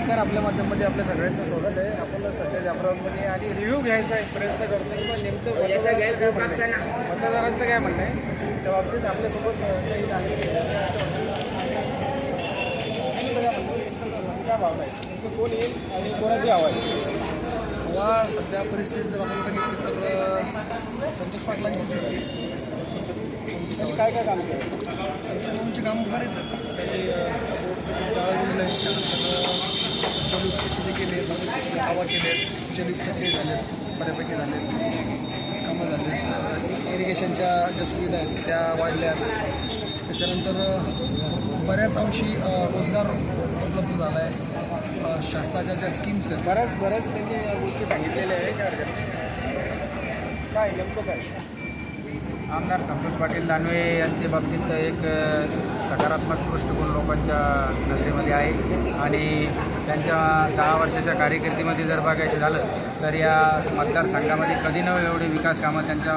नमस्कार आपल्या माध्यमामध्ये आपल्या सगळ्यांचं स्वागत आहे. आपण सध्या जाफराबादमध्ये आणि रिव्ह्यू घ्यायचा एक प्रयत्न करतोय. पण नेमकं मतदारांचं काय म्हणणं आहे? मतदारांचं काय म्हणणं आहे? त्या बाबतीत आपल्यासोबत काय भावना आहे नेमकं कोण येईल आणि कोणाची आहे? हवा सध्या परिस्थिती जर आपण बघितली तर संतोष पाटलांची दिसते. काय काय काम केलं? त्यांची कामं बरेच आहे त्यानंतर जलयुक्तचे जे केले आहेत केले आहेत. जलयुक्तचे झाले बऱ्यापैकी झाले कामं झाले इरिगेशनच्या ज्या सुविधा आहेत त्या वाढल्या त्याच्यानंतर बऱ्याच अंशी रोजगार उपलब्ध झाला आहे. शासनाच्या ज्या स्कीम्स आहेत. बऱ्याच बऱ्याच त्यांनी गोष्टी सांगितलेल्या आहे काय काय नेमकं काय? आमदार संतोष पाटील दानवे यांच्या बाबतीत एक सकारात्मक दृष्टिकोन लोकांच्या नजरेमध्ये आहे. आणि त्यांच्या दहा वर्षाच्या कारकिर्दीमध्ये जर बघायचं झालं तर या मतदारसंघामध्ये कधी न एवढे विकास कामं त्यांच्या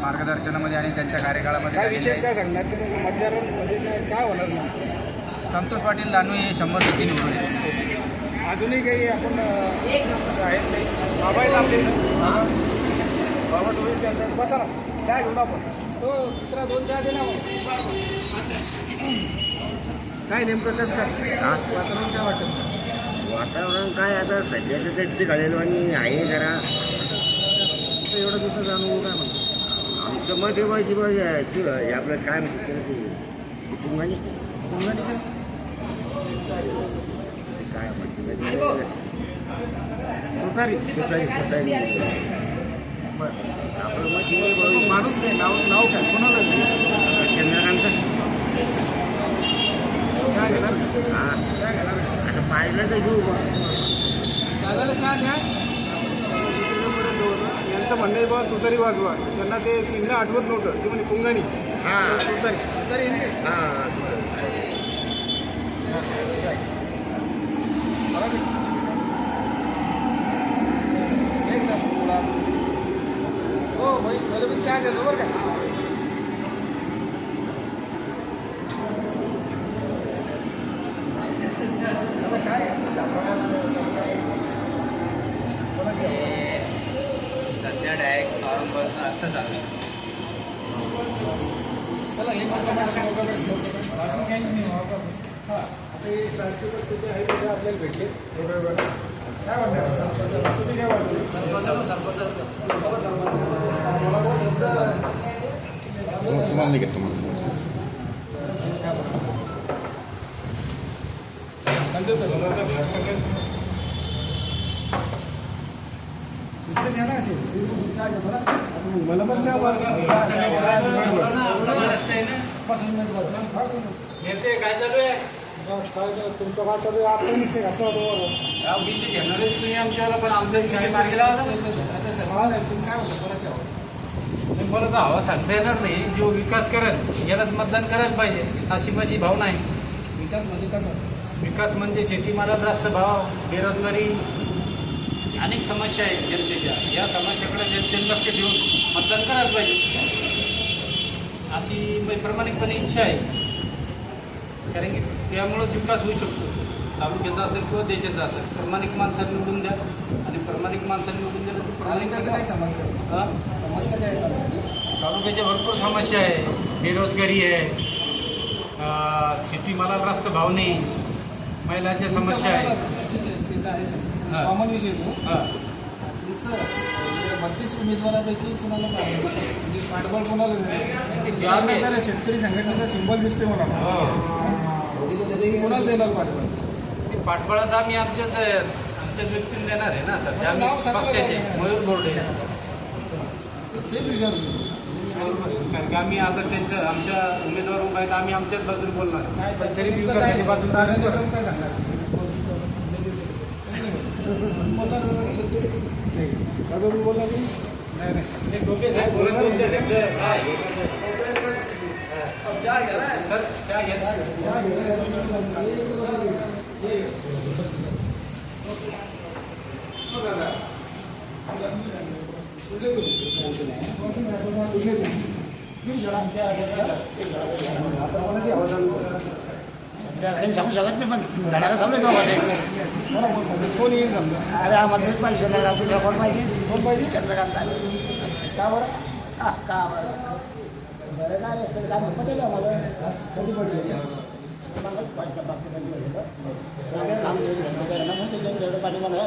मार्गदर्शनामध्ये आणि त्यांच्या कार्यकाळामध्ये विशेष. काय सांगणार की मग मतदार म्हणजे काय काय होणार संतोष पाटील दानवे हे शंभर टक्के निवडून. अजूनही काही आपण अं, आहेत बसा ना. चहा घेऊन आपण. हो मित्रा दोन चहा दे ना मग. काय नेमकं कसं काय? वातावरण काय वाटतं? वातावरण काय आता सध्याचं त्यांची घालेलवाणी आहे जरा. तुमचं एवढं दिवसाचा अनुभव काय म्हणतो? आमचं मत आहे पाहिजे पाहिजे आपलं काय म्हणते त्याला ते? कुटुंबाने. पुन्हा काय? काय म्हणते तुतारी तुतारी तुतारी माणूस नाही नाव नाव काय कोणाला चंद्रकांत काय घेणार हा काय घेणार आता पाहिलं तर घेऊ बा दादाला चहा द्या यांचं म्हणणं आहे बाबा तुतारी वाजवा त्यांना ते चिन्ह आठवत नव्हतं ते म्हणजे पुंगणी हा तुतारी तुतारी हां हा हो भाई मला पण चहा देतो बरं का? सध्या डायरेक्ट औरंगाबाद आत्ता चालू चला हां हे राजकीय पक्षाचे आहे ते आपल्याला भेटले. काय म्हणणार तुम्ही काय वाटतं सरपंच सरपंच तुम्हाला नाही घेत तुम्हाला मला पण काय तुमचं काय चालू आहे? आपण या तुम्ही आमच्याला पण आमच्या तुम्ही काय कोणाची हवा मला तर हवा सांगता येणार नाही. जो विकास करेल यालाच मतदान करायला पाहिजे अशी माझी भावना आहे. विकास म्हणजे कसा? विकास म्हणजे शेतीमालाला जास्त भाव बेरोजगारी अनेक समस्या आहेत जनतेच्या. या समस्याकडे जनतेने लक्ष देऊन मतदान करायला पाहिजे. अशी माझी प्रामाणिकपणे इच्छा आहे. कारण की त्यामुळंच विकास होऊ शकतो. तालुक्याचा असेल किंवा देशाचा असेल प्रामाणिक माणसाला निवडून द्या. आणि प्रामाणिक माणसाला निवडून दिलं तर तालुक्याचं काय प्रामाणिक समस्या? समस्या काय? तालुक्याच्या भरपूर समस्या आहे. बेरोजगारी आहे. अं, शेतीमालाला रास्त भाव नाही. महिलाच्या समस्या आहे. हां. कॉमन विषय हां. तुमचं म्हणजे बत्तीस उमेदवारापैकी कुणाला म्हणजे पाठबळ कोणाला शेतकरी संघटनेचा सिंबल दिसते मला. कोणाला देणार पाठबळ? ते पाठबळात आम्ही आमच्याच आमच्याच व्यक्तीला देणार आहे ना. सध्या पक्षाचे. मयूर बोर्डे. तेच विचारतो कारण की आम्ही आता त्यांचं आमच्या उमेदवार उभा आहेत आम्ही आमच्याच बाजूने बोलणार आहे. काही सांगू शकत नाही पण धडाका चालू कोण येईल समजा अरे आम्हाला तेच पाहिजे चंद्रकांत तुला कोण पाहिजे कोण पाहिजे चंद्रकांत का बरं का बरं बरं काय नाही, त्याचं काम पटेल आम्हाला कधी पडले काम काम पाठी मला